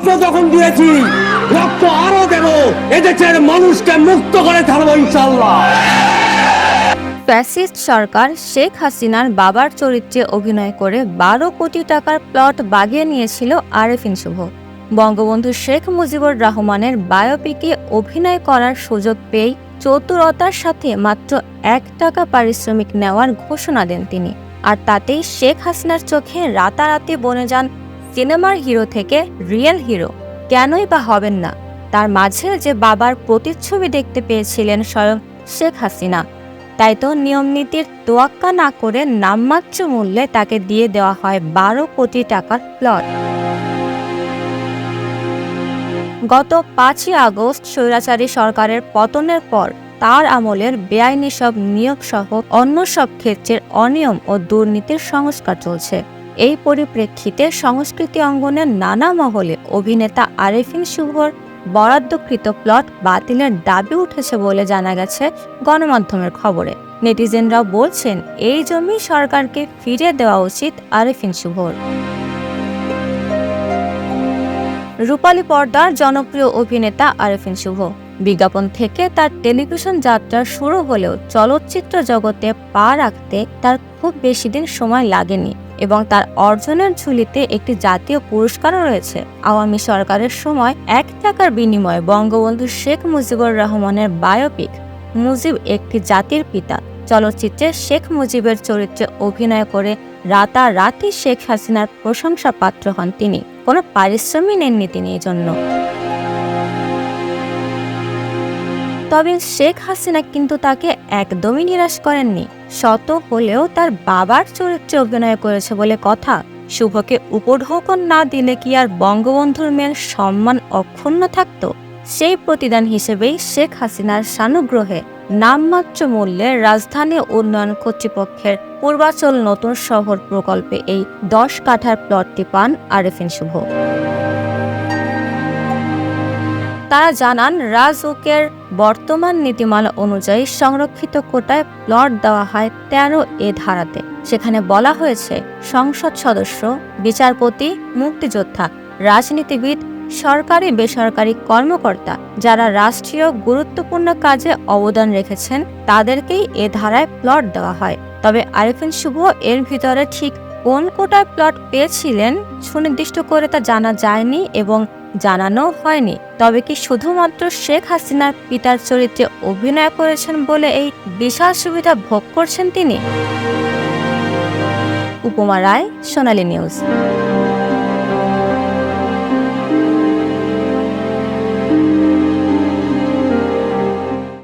রক্ত যখন দিয়েছি, রক্ত আরও দেব এদেশের মানুষকে মুক্ত করে ছাড়বো ইনশাল্লাহ ফ্যাসিস্ট সরকার শেখ হাসিনার বাবার চরিত্রে অভিনয় করে বারো কোটি টাকার প্লট বাগিয়ে নিয়েছিল আরেফিন শুভ। বঙ্গবন্ধু শেখ মুজিবুর রহমানের বায়োপিকে অভিনয় করার সুযোগ পেয়েই চতুরতার সাথে মাত্র এক টাকা পারিশ্রমিক নেওয়ার ঘোষণা দেন তিনি। আর তাতেই শেখ হাসিনার চোখে রাতারাতি বনে যান সিনেমার হিরো থেকে রিয়েল হিরো। কেনই বা হবেন না। তার মাঝে যে বাবার প্রতিচ্ছবি দেখতে পেয়েছিলেন স্বয়ং শেখ হাসিনা, তাই তো নিয়ম নীতির তোয়াক্কা না করে নামমাত্র মূল্যে তাকে দিয়ে দেওয়া হয় বারো কোটি টাকার প্লট। গত পাঁচই আগস্ট স্বৈরাচারী সরকারের পতনের পর তার আমলের বেআইনি সব নিয়োগ সহ অন্য সব ক্ষেত্রের অনিয়ম ও দুর্নীতির সংস্কার চলছে। এই পরিপ্রেক্ষিতে সংস্কৃতি অঙ্গনের নানা মহলে অভিনেতা আরেফিন শুভর বরাদ্দকৃত প্লট বাতিলের দাবি উঠেছে বলে জানা গেছে গণমাধ্যমের খবরে। নেটিজেনরাও বলছেন, এই জমি সরকারকে ফিরিয়ে দেওয়া উচিত আরেফিন শুভর। রূপালী পর্দার জনপ্রিয় অভিনেতা আরেফিন শুভ। বিজ্ঞাপন থেকে তার টেলিভিশন যাত্রা শুরু হলেও চলচ্চিত্র জগতে পা রাখতে তার খুব বেশি দিন সময় লাগেনি। এবং তার অর্জনের ঝুলিতে একটি জাতীয় পুরস্কারও রয়েছে। আওয়ামী সরকারের সময় এক টাকার বিনিময়ে বঙ্গবন্ধু শেখ মুজিবুর রহমানের বায়োপিক মুজিব একটি জাতির পিতা। চলচ্চিত্রে শেখ মুজিবের চরিত্রে অভিনয় করে রাতারাতি শেখ হাসিনার প্রশংসা পাত্র হন তিনি। কোনো পারিশ্রমিক নেননি তিনি এই জন্য তবে শেখ হাসিনা কিন্তু তাকে একদমই নিরাশ করেননি। শত হলেও তার বাবার চরিত্রে অভিনয় করেছে বলে কথা। শুভকে উপঢৌকন না দিলে কি আর বঙ্গবন্ধুর মেয়ের সম্মান অক্ষুণ্ণ থাকত? সেই প্রতিদান হিসেবেই শেখ হাসিনার সানুগ্রহে নামমাত্র মূল্যে রাজধানী উন্নয়ন কর্তৃপক্ষের পূর্বাচল নতুন শহর প্রকল্পে এই দশ কাঠার প্লটটি পান আরেফিন শুভ। তারা জানান, রাজউকের বর্তমান নীতিমালা অনুযায়ী সংরক্ষিত কোটায় প্লট দেওয়া হয় তেরো এ ধারাতে। সেখানে বলা হয়েছে, সংসদ সদস্য, বিচারপতি, মুক্তিযোদ্ধা, রাজনীতিবিদ, সরকারি, বেসরকারি কর্মকর্তা যারা রাষ্ট্রীয় গুরুত্বপূর্ণ কাজে অবদান রেখেছেন তাদেরকেই এ ধারায় প্লট দেওয়া হয়। তবে আরিফিন শুভ এর ভিতরে ঠিক কোন কোটায় প্লট পেয়েছিলেন সুনির্দিষ্ট করে তা জানা যায়নি এবং জানানো হয়নি। তবে কি শুধুমাত্র শেখ হাসিনার পিতার চরিত্রে অভিনয় করেছেন বলে এই বিশাল সুবিধা ভোগ করছেন তিনি? উপমা রায়, সোনালী নিউজ।